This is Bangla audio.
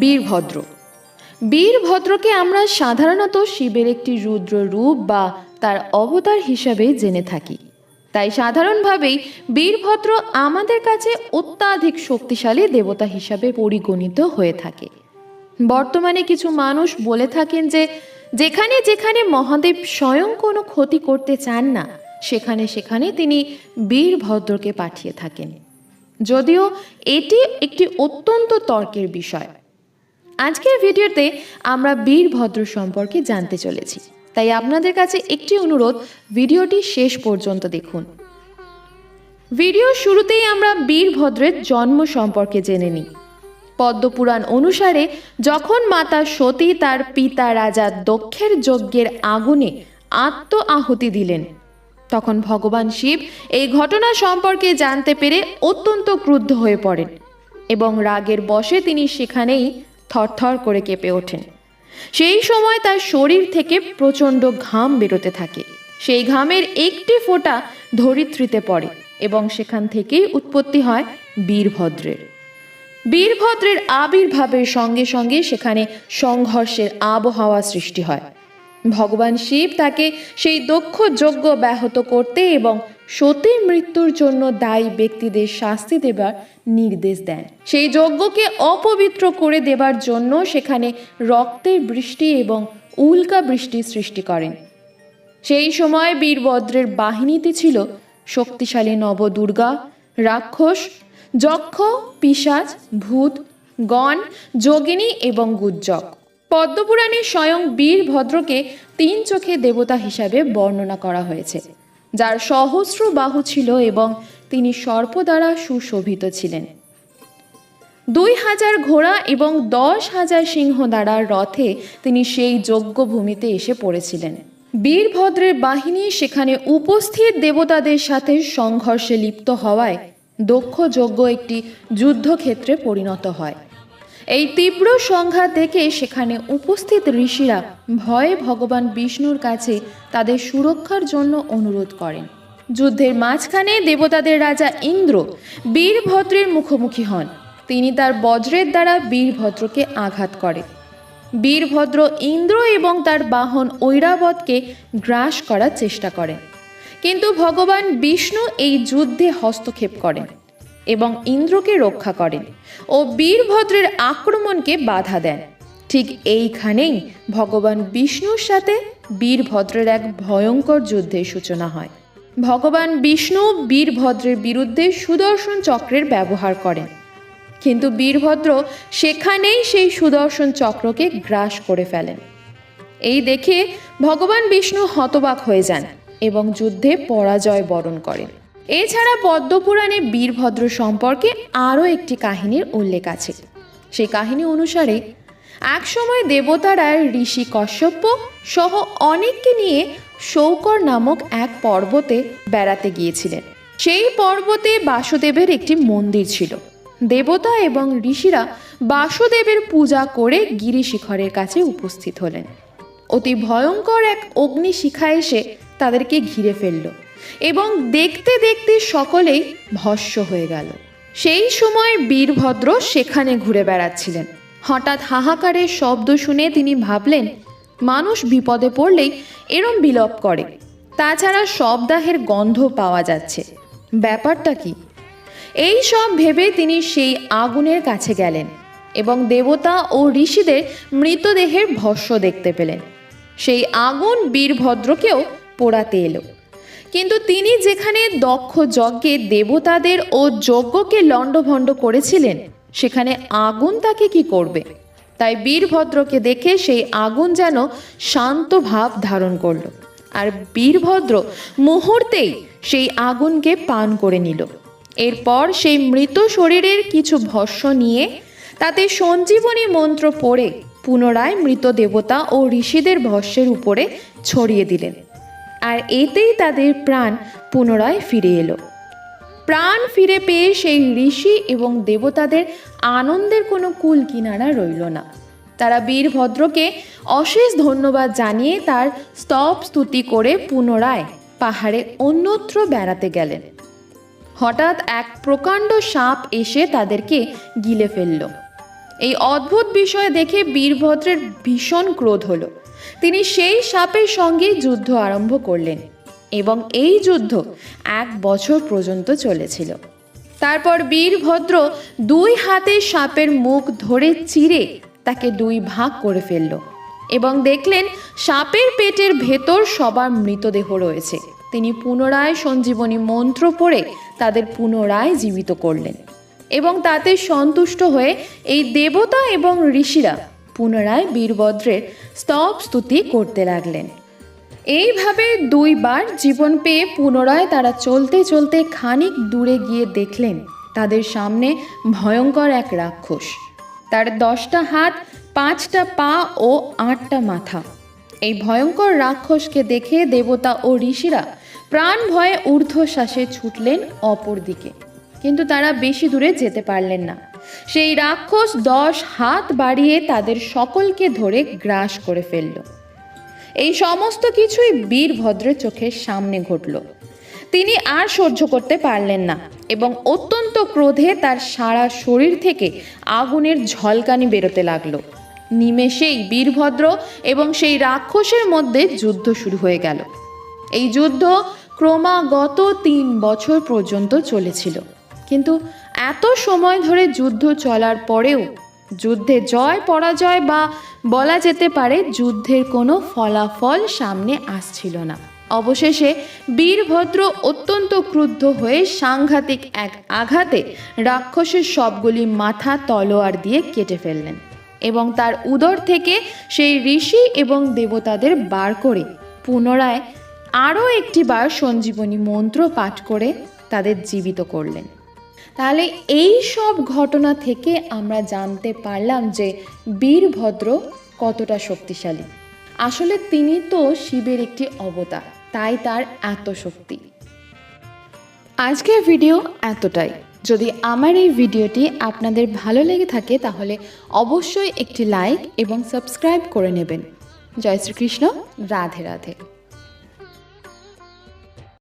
বীরভদ্র। বীরভদ্রকে আমরা সাধারণত শিবের একটি রুদ্র রূপ বা তার অবতার হিসাবে জেনে থাকি। তাই সাধারণভাবেই বীরভদ্র আমাদের কাছে অত্যাধিক শক্তিশালী দেবতা হিসাবে পরিগণিত হয়ে থাকে। বর্তমানে কিছু মানুষ বলে থাকেন যে, যেখানে যেখানে মহাদেব স্বয়ং কোনো ক্ষতি করতে চান না, সেখানে সেখানে তিনি বীরভদ্রকে পাঠিয়ে থাকেন। যদিও এটি একটি অত্যন্ত তর্কের বিষয় আজকের ভিডিওতে আমরা বীরভদ্র সম্পর্কে জানতে চলেছি। তাই আপনাদের কাছে একটি অনুরোধ, ভিডিওটি শেষ পর্যন্ত দেখুন। ভিডিও শুরুতেই আমরা বীরভদ্রের জন্ম সম্পর্কে জেনে নিই। পদ্মপুরাণ অনুসারে যখন মাতা সতী তার পিতা রাজা দক্ষের যজ্ঞের আগুনে আত্ম আহুতি দিলেন, তখন ভগবান শিব এই ঘটনা সম্পর্কে জানতে পেরে অত্যন্ত ক্রুদ্ধ হয়ে পড়েন এবং রাগের বশে তিনি সেখানেই থরথর করে কেঁপে ওঠেন। সেই সময় তার শরীর থেকে প্রচণ্ড ঘাম বেরোতে থাকে। সেই ঘামের একটি ফোঁটা ধরিত্রীতে পড়ে এবং সেখান থেকেই উৎপত্তি হয় বীরভদ্রের। বীরভদ্রের আবির্ভাবের সঙ্গে সঙ্গে সেখানে সংঘর্ষের আবহাওয়া সৃষ্টি হয়। ভগবান শিব তাকে সেই দক্ষ যজ্ঞ ব্যাহত করতে এবং সতীর মৃত্যুর জন্য দায়ী ব্যক্তিদের শাস্তি দেবার নির্দেশ দেন। সেই যজ্ঞকে অপবিত্র করে দেবার জন্য সেখানে রক্তের বৃষ্টি এবং উল্কা বৃষ্টির সৃষ্টি করেন। সেই সময় বীরভদ্রের বাহিনীতে ছিল শক্তিশালী নবদুর্গা, রাক্ষস, যক্ষ, পিশাচ, ভূত, গণ, যোগিনী এবং গুজ্জক। পদ্মপুরাণে স্বয়ং বীরভদ্রকে তিন চোখে দেবতা হিসাবে বর্ণনা করা হয়েছে। যার সহস্র বাহু ছিল এবং তিনি সর্প দ্বারা সুশোভিত ছিলেন। দুই হাজার ঘোড়া এবং দশ হাজার সিংহ দ্বারা রথে তিনি সেই যজ্ঞভূমিতে এসে পড়েছিলেন। বীরভদ্রের বাহিনী সেখানে উপস্থিত দেবতাদের সাথে সংঘর্ষে লিপ্ত হওয়ায় দক্ষ যজ্ঞ একটি যুদ্ধক্ষেত্রে পরিণত হয়। এই তীব্র সংঘাত দেখে সেখানে উপস্থিত ঋষিরা ভয়ে ভগবান বিষ্ণুর কাছে তাদের সুরক্ষার জন্য অনুরোধ করেন। যুদ্ধের মাঝখানে দেবতাদের রাজা ইন্দ্র বীরভদ্রের মুখোমুখি হন। তিনি তার বজ্রের দ্বারা বীরভদ্রকে আঘাত করে। বীরভদ্র ইন্দ্র এবং তার বাহন ঐরাবতকে গ্রাস করার চেষ্টা করেন। কিন্তু ভগবান বিষ্ণু এই যুদ্ধে হস্তক্ষেপ করেন। এবং ইন্দ্রকে রক্ষা করেন ও বীরভদ্রের আক্রমণকে বাধা দেন। ঠিক এইখানেই ভগবান বিষ্ণুর সাথে বীরভদ্রের এক ভয়ঙ্কর যুদ্ধের সূচনা হয়। ভগবান বিষ্ণু বীরভদ্রের বিরুদ্ধে সুদর্শন চক্রের ব্যবহার করেন। কিন্তু বীরভদ্র সেখানেই সেই সুদর্শন চক্রকে গ্রাস করে ফেলেন। এই দেখে ভগবান বিষ্ণু হতবাক হয়ে যান এবং যুদ্ধে পরাজয় বরণ করেন। এছাড়া পদ্মপুরাণে বীরভদ্র সম্পর্কে আরও একটি কাহিনীর উল্লেখ আছে। সেই কাহিনী অনুসারে একসময় দেবতারা ঋষি কশ্যপ সহ অনেককে নিয়ে শৌকর নামক এক পর্বতে বেড়াতে গিয়েছিলেন। সেই পর্বতে বাসুদেবের একটি মন্দির ছিল। দেবতা এবং ঋষিরা বাসুদেবের পূজা করে গিরিশিখরের কাছে উপস্থিত হলেন। অতি ভয়ঙ্কর এক অগ্নিশিখা এসে তাদেরকে ঘিরে ফেলল। এবং দেখতে দেখতে সকলেই ভস্য হয়ে গেল। সেই সময় বীরভদ্র সেখানে ঘুরে বেড়াচ্ছিলেন। হঠাৎ হাহাকারের শব্দ শুনে তিনি ভাবলেন, মানুষ বিপদে পড়লেই এরম বিলোপ করে। তাছাড়া শবদাহের গন্ধ পাওয়া যাচ্ছে। ব্যাপারটা কি? এই সব ভেবে তিনি সেই আগুনের কাছে গেলেন এবং দেবতা ও ঋষিদের মৃতদেহের ভস্য দেখতে পেলেন। সেই আগুন বীরভদ্রকেও পোড়াতে এলো। কিন্তু তিনি যেখানে দক্ষ যজ্ঞে দেবতাদের ও যজ্ঞকে লণ্ডভণ্ড করেছিলেন, সেখানে আগুন তাকে কি করবে? তাই বীরভদ্রকে দেখে সেই আগুন যেন শান্ত ভাব ধারণ করল। আর বীরভদ্র মুহূর্তেই সেই আগুনকে পান করে নিল। এরপর সেই মৃত শরীরের কিছু ভস্য নিয়ে তাতে সঞ্জীবনী মন্ত্র পড়ে পুনরায় মৃত দেবতা ও ঋষিদের ভস্যের উপরে ছড়িয়ে দিলেন। আর এতেই তাদের প্রাণ পুনরায় ফিরে এলো। প্রাণ ফিরে পেয়ে সেই ঋষি এবং দেবতাদের আনন্দের কোনো কুল কিনারা রইল না। তারা বীরভদ্রকে অশেষ ধন্যবাদ জানিয়ে তার স্তব স্তুতি করে পুনরায় পাহাড়ে অন্যত্র বেড়াতে গেলেন। হঠাৎ এক প্রকাণ্ড সাপ এসে তাদেরকে গিলে ফেলল। এই অদ্ভুত বিষয় দেখে বীরভদ্রের ভীষণ ক্রোধ হলো। তিনি সেই সাপের সঙ্গেই যুদ্ধ আরম্ভ করলেন এবং এই যুদ্ধ এক বছর পর্যন্ত চলেছিল। তারপর বীরভদ্র দুই হাতে সাপের মুখ ধরে চিরে তাকে দুই ভাগ করে ফেলল এবং দেখলেন সাপের পেটের ভেতর সবার মৃতদেহ রয়েছে। তিনি পুনরায় সঞ্জীবনী মন্ত্র পড়ে তাদের পুনরায় জীবিত করলেন। এবং তাতে সন্তুষ্ট হয়ে এই দেবতা এবং ঋষিরা পুনরায় বীরভদ্রের স্তব স্তুতি করতে লাগলেন। এইভাবে দুইবার জীবন পেয়ে পুনরায় তারা চলতে চলতে খানিক দূরে গিয়ে দেখলেন তাদের সামনে ভয়ঙ্কর এক রাক্ষস। তার দশটা হাত, পাঁচটা পা ও আটটা মাথা। এই ভয়ঙ্কর রাক্ষসকে দেখে দেবতা ও ঋষিরা প্রাণ ভয়ে ঊর্ধ্বশ্বাসে ছুটলেন অপর দিকে কিন্তু তারা বেশি দূরে যেতে পারলেন না। সেই রাক্ষস দশ হাত বাড়িয়ে তাদের সকলকে ধরে গ্রাস করে ফেলল। এই সমস্ত কিছুই বীরভদ্রের চোখের সামনে ঘটল। তিনি আর সহ্য করতে পারলেন না এবং অত্যন্ত ক্রোধে তার সারা শরীর থেকে আগুনের ঝলকানি বেরোতে লাগল। নিমেষেই বীরভদ্র এবং সেই রাক্ষসের মধ্যে যুদ্ধ শুরু হয়ে গেল। এই যুদ্ধ ক্রমাগত তিন বছর পর্যন্ত চলেছিল। কিন্তু এত সময় ধরে যুদ্ধ চলার পরেও যুদ্ধে জয়, পরাজয় বা বলা যেতে পারে যুদ্ধের কোনো ফলাফল সামনে আসছিল না। অবশেষে বীরভদ্র অত্যন্ত ক্রুদ্ধ হয়ে সাংঘাতিক এক আঘাতে রাক্ষসের সবগুলি মাথা তলোয়ার দিয়ে কেটে ফেললেন এবং তার উদর থেকে সেই ঋষি এবং দেবতাদের বার করে পুনরায় আরও একটিবার সঞ্জীবনী মন্ত্র পাঠ করে তাদের জীবিত করলেন। তাহলে এই সব ঘটনা থেকে আমরা জানতে পারলাম যে বীরভদ্র কতটা শক্তিশালী। আসলে তিনি তো শিবের একটি অবতার, তাই তার এত শক্তি। আজকের ভিডিও এতটাই। যদি আমার এই ভিডিওটি আপনাদের ভালো লেগে থাকে, তাহলে অবশ্যই একটি লাইক এবং সাবস্ক্রাইব করে নেবেন। জয় শ্রীকৃষ্ণ, রাধে রাধে।